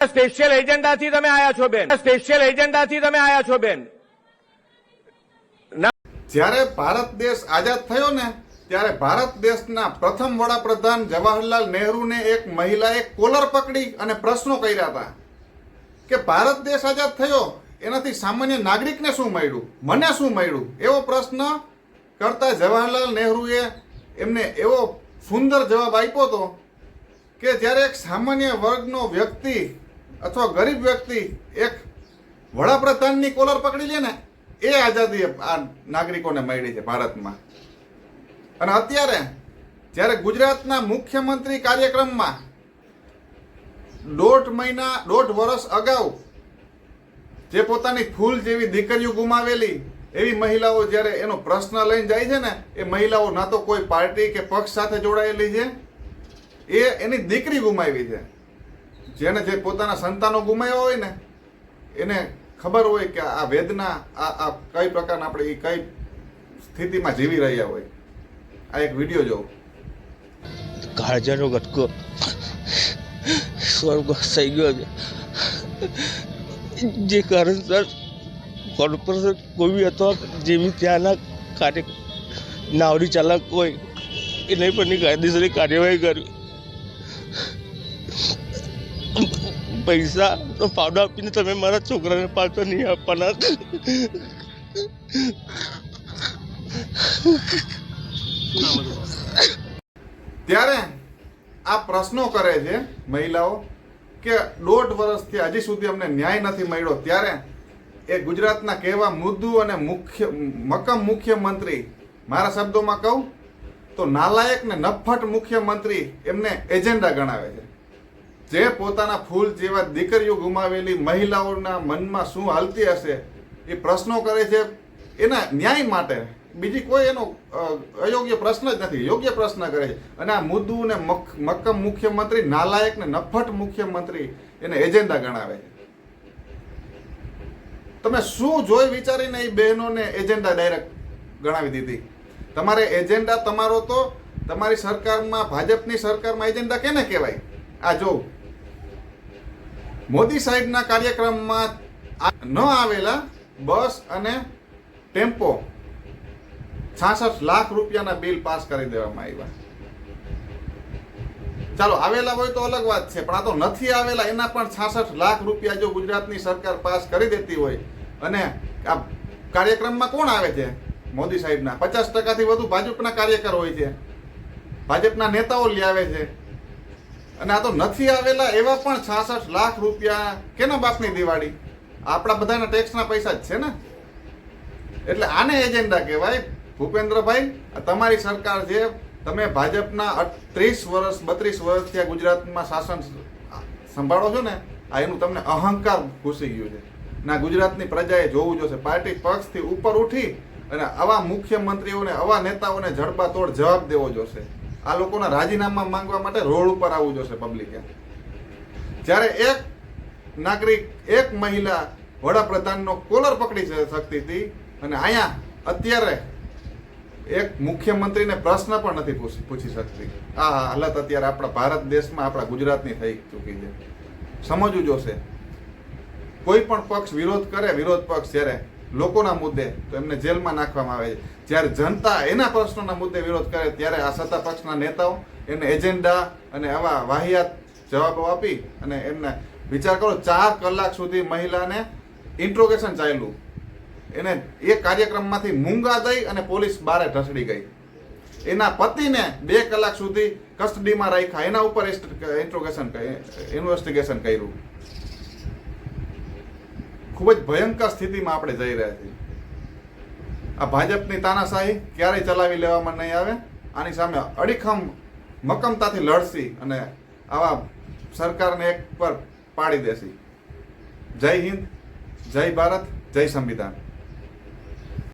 Special એજન્ડાથી તમે આયા છો, બેન. સ્પેશિયલ એજન્ડાથી તમે આયા છો, બેન. જ્યારે ભારત દેશ આઝાદ થયો ને, ત્યારે ભારત દેશના પ્રથમ વડાપ્રધાન જવાહરલાલ નહેરુને એક મહિલાએ કોલર પકડી અને પ્રશ્નો કર્યા હતા કે ભારત દેશ આઝાદ થયો, એનાથી સામાન્ય નાગરિકને શું મળ્યું? મને શું મળ્યું? એવો પ્રશ્ન કરતા જવાહરલાલ નહેરુએ એમને એવો સુંદર જવાબ આપ્યો હતો કે જ્યારે એક સામાન્ય વર્ગનો વ્યક્તિ અથવા ગરીબ વ્યક્તિ એક વડાપ્રધાનની કોલર પકડી લે ને, એ આઝાદી આ નાગરિકોને મળી છે ભારતમાં. અને અત્યારે જ્યારે ગુજરાતના મુખ્યમંત્રી કાર્યક્રમમાં દોઢ મહિના, દોઢ વર્ષ અગાઉ જે પોતાની ફૂલ જેવી દીકરીઓ ગુમાવેલી, એવી મહિલાઓ જ્યારે એનો પ્રશ્ન લઈને જાય છે ને, એ મહિલાઓ ના તો કોઈ પાર્ટી કે પક્ષ સાથે જોડાયેલી છે, એ એની દીકરી ગુમાવી છે. જેને જે પોતાના સંતાનો ગુમાવ્યા હોય ને, એને ખબર હોય કે આ વેદના, આ આ કઈ પ્રકારના આપણે એ કઈ સ્થિતિમાં જીવી રહ્યા હોય. આ એક વીડિયો જોઉં કાળજાનો ગટકો સ્વર્ગ થઈ ગયો છે. જે કારણસર કોર્પોરેશન કોઈ અથવા જેવી ત્યાંના કાર્ય નાવડી ચાલક હોય, એને પણ કાયદેસરની કાર્યવાહી કરવી. પૈસા તો ફાવડા આપીને તમે મારા છોકરાને પાછો નહીં આપવાના. ત્યારે આ પ્રશ્નો કરે છે મહિલાઓ કે દોઢ વર્ષથી હજી સુધી અમને ન્યાય નથી મળ્યો. ત્યારે એ ગુજરાતના કહેવા મૃદુ અને મુખ્ય, મક્કમ મુખ્યમંત્રી, મારા શબ્દોમાં કહું તો નાલાયક ને નફટ મુખ્યમંત્રી એમને એજન્ડા ગણાવે છે. જે પોતાના ફૂલ જેવા દીકરીઓ ગુમાવેલી મહિલાઓના મનમાં શું હાલતી હશે, એ પ્રશ્નો કરે છે એના ન્યાય માટે. બીજી કોઈ એનો અયોગ્ય પ્રશ્ન જ નથી, યોગ્ય પ્રશ્ન કરે છે. અને આ મુદ્દુ ને મક્કમ મુખ્યમંત્રી, નાલાયક ને નફટ મુખ્યમંત્રી એને એજન્ડા ગણાવે છે. તમે શું જોઈ વિચારીને એ બહેનોને એજન્ડા ડાયરેક્ટ ગણાવી દીધી? તમારે એજન્ડા તમારો તો તમારી સરકારમાં, ભાજપની સરકારમાં એજન્ડા કેને કહેવાય? આ જો મોદી સાહેબના કાર્યક્રમમાં ન આવેલા બસ અને ટેમ્પો છાસઠ લાખ રૂપિયાના બિલ પાસ કરી દેવામાં આવ્યા. ચાલો, આવેલા હોય તો અલગ વાત છે, પણ આ તો નથી આવેલા, એના પણ છાસઠ લાખ રૂપિયા જો ગુજરાતની સરકાર પાસ કરી દેતી હોય, અને આ કાર્યક્રમમાં કોણ આવે છે? મોદી સાહેબના. પચાસ ટકાથી વધુ ભાજપના કાર્યકર હોય છે. ભાજપના નેતાઓ લઈ આવે છે. અને આ તો નથી આવેલા એવા પણ છાસઠ લાખ રૂપિયા કેના બાપની દિવાળી? આપણા બધાના ટેક્સના પૈસા જ છે ને? એટલે આને એજન્ડા કહેવાય ભૂપેન્દ્રભાઈ તમારી સરકાર જે તમે ભાજપના ત્રીસ વર્ષ, બત્રીસ વર્ષથી ગુજરાતમાં શાસન સંભાળો છો ને, આ એનું તમને અહંકાર ઘૂસી ગયું છે. ના ગુજરાતની પ્રજાએ જોવું જોશે. પાર્ટી પક્ષથી ઉપર ઉઠી અને આવા મુખ્યમંત્રીઓને, આવા નેતાઓને જડબાતોડ જવાબ દેવો જોશે. આ લોકોના રાજીનામા માંગવા માટે રોડ ઉપર આવવું જોશે પબ્લિકે જ્યારે એક નાગરિક, એક મહિલા વડાપ્રધાનનો કોલર પકડી શકતી હતી અને અહીંયા અત્યારે એક મુખ્યમંત્રીને પ્રશ્ન પણ નથી પૂછી પૂછી શકતી. આ હાલત અત્યારે આપણા ભારત દેશમાં, આપણા ગુજરાતની થઈ ચૂકી છે. સમજવું જોશે. કોઈ પણ પક્ષ વિરોધ કરે, વિરોધ પક્ષ જ્યારે લોકોના મુદ્દે તો એમને જેલમાં નાખવામાં આવે છે. જ્યારે જનતા એના પ્રશ્નોના મુદ્દે વિરોધ કરે ત્યારે આ સત્તા પક્ષના નેતાઓ એને એજન્ડા અને આવા વાહિયાત જવાબો આપી અને એમને વિચાર કરો, ચાર કલાક સુધી મહિલાને ઇન્ટ્રોગેશન ચાલ્યું. એને એ કાર્યક્રમમાંથી મૂંગા દઈ અને પોલીસ બારે ઢસડી ગઈ. એના પતિને બે કલાક સુધી કસ્ટડીમાં રાખ્યા. એના ઉપર ઇન્ટ્રોગેશન ઇન્વેસ્ટિગેશન કર્યું. ખૂબ જ ભયંકર સ્થિતિમાં આપણે જઈ રહ્યા છીએ. આ ભાજપની તાનાશાહી ક્યારેય ચલાવી લેવામાં નહીં આવે. આની સામે અડીખમ મક્કમતાથી લડશી અને આવા સરકારને એક પર પાડી દેશી. જય હિન્દ, જય ભારત, જય સંવિધાન.